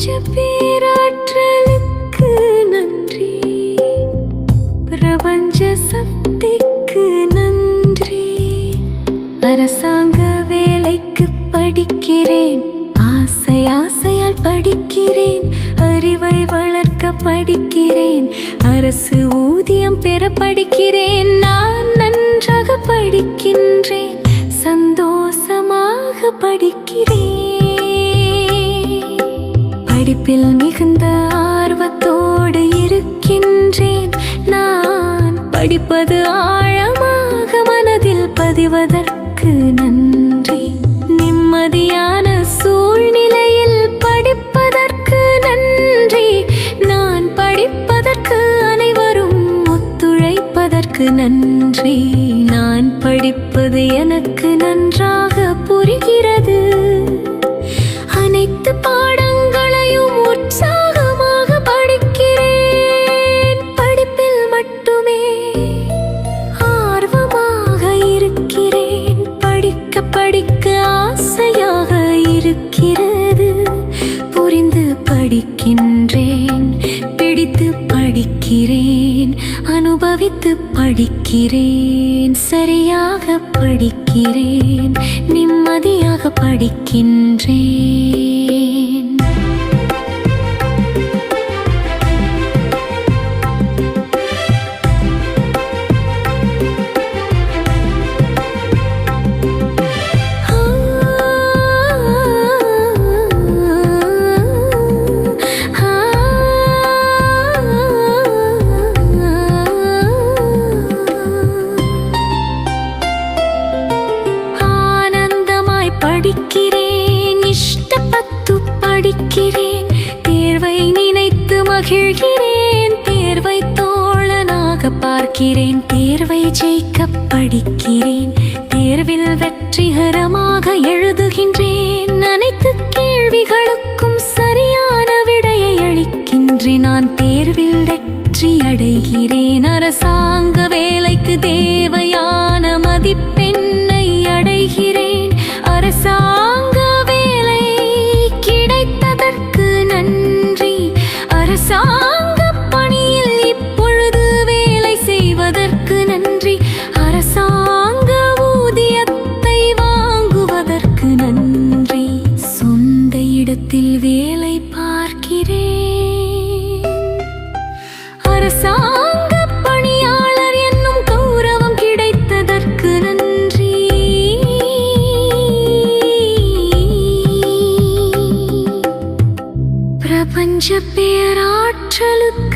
பிரபஞ்ச பேராற்றலுக்கு நன்றி. பிரபஞ்ச சக்திக்கு நன்றி. அரசாங்க வேலைக்கு படிக்கிறேன். ஆசை ஆசையால் படிக்கிறேன். அறிவை வளர்க்க படிக்கிறேன். அரசு ஊதியம் பெற படிக்கிறேன். நான் நன்றாக படிக்கின்றேன். சந்தோஷமாக படிக்கிறேன். படிப்பில் மிகுந்த ஆர்வத்தோடு இருக்கின்றேன். நான் படிப்பது ஆழமாக மனதில் பதிவதற்கு நன்றி. நிம்மதியான சூழ்நிலையில் படிப்பதற்கு நன்றி. நான் படிப்பதற்கு அனைவரும் ஒத்துழைப்பதற்கு நன்றி. நான் படிப்பது எனக்கு நன்றாக புரிகிறது. அனைத்து பாடங்களையும் இருக்கிறது. புரிந்து படிக்கின்றேன் பிடித்து படிக்கிறேன் அனுபவித்து படிக்கிறேன் சரியாக படிக்கிறேன் நிம்மதியாக படிக்கின்றேன். படிக்கிறேன் தேர்வை நினைத்து மகிழ்கிறேன். தேர்வை தோழனாக பார்க்கிறேன். தேர்வை ஜெயிக்க படிக்கிறேன். தேர்வில் வெற்றிகரமாக எழுதுகின்றேன். அனைத்து கேள்விகளுக்கும் சரியான விடையை அளிக்கின்றேன். நான் தேர்வில் வெற்றி அடைகிறேன் அரசாங்க வேலைக்கு தேவையான மதிப்பு வேலை பார்க்கிறேன். அரசாங்க பணியாளர் என்னும் கௌரவம் கிடைத்ததற்கு நன்றி. பிரபஞ்ச பேராற்றலுக்கு